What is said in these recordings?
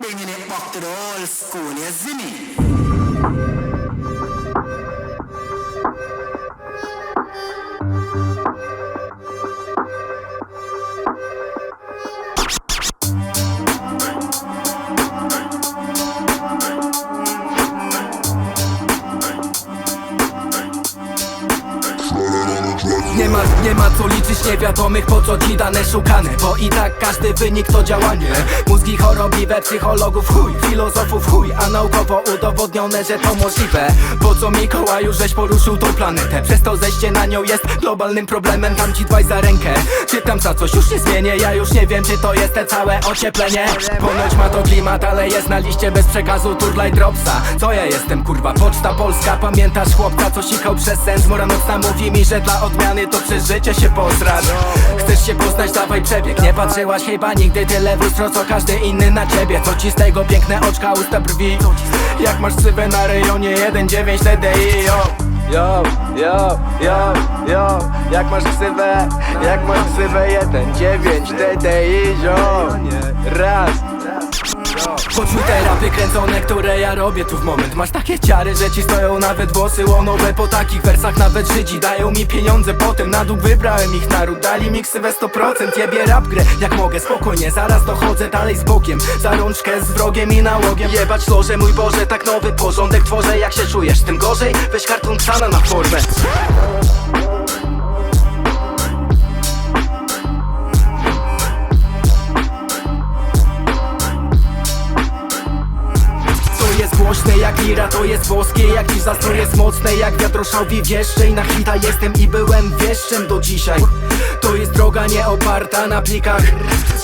Bringing it back to the old school, you see me? Nie ma, nie ma co liczyć niewiadomych, po co ci dane szukane? Bo i tak każdy wynik to działanie. Mózgi chorobliwe, psychologów chuj, filozofów chuj A naukowo udowodnione, że to możliwe. Po co Mikołaju żeś poruszył tą planetę? Przez to zejście na nią jest globalnym problemem Dam ci dwaj za rękę. Czytam za coś, już nie zmienię Ja już nie wiem, czy to jest te całe ocieplenie. Ponoć ma to klimat, ale jest na liście bez przekazu Turlaj Dropsa. Co ja jestem, kurwa, Poczta Polska? Pamiętasz chłopca, co sikał przez sen Zmora nocna mówi mi, że dla odmiany to przez życie się posrać Chcesz się poznać, dawaj przebieg. Nie patrzyłaś chyba nigdy tyle w lustro, co każdy inny na ciebie. Co ci z tego piękne oczka, usta brwi? Jak masz ksywę na rejonie? 1.9 TDI, yo. Yo, yo, yo, yo. Jak masz ksywę, jak masz ksywę? 1.9 TDI, yo. Raz Poczuj te rapy kręcone, które ja robię tu w moment. Masz takie ciary, że ci stoją nawet włosy łonowe Po takich wersach. Nawet Żydzi dają mi pieniądze Potem na dół wybrałem ich naród, dali mi ksywę 100% Jebie rap grę, jak mogę, spokojnie Zaraz dochodzę dalej z bokiem. Za rączkę z wrogiem i nałogiem. Jebać loże, mój Boże, tak nowy porządek tworzę. Jak się czujesz, tym gorzej? Weź karton ksana na formę Głośne jak lira, to jest boskie Jak dziś to jest mocne jak wiatroszowi wieszcze I na hita jestem i byłem wieszczem do dzisiaj. To jest droga nie oparta na plikach.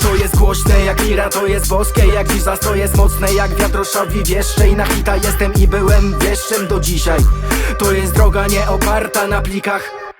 To jest głośne jak lira, to jest boskie Jak dziś to jest mocne jak wiatroszowi wieszcze I na hita jestem i byłem wieszczem do dzisiaj. To jest droga nie oparta na plikach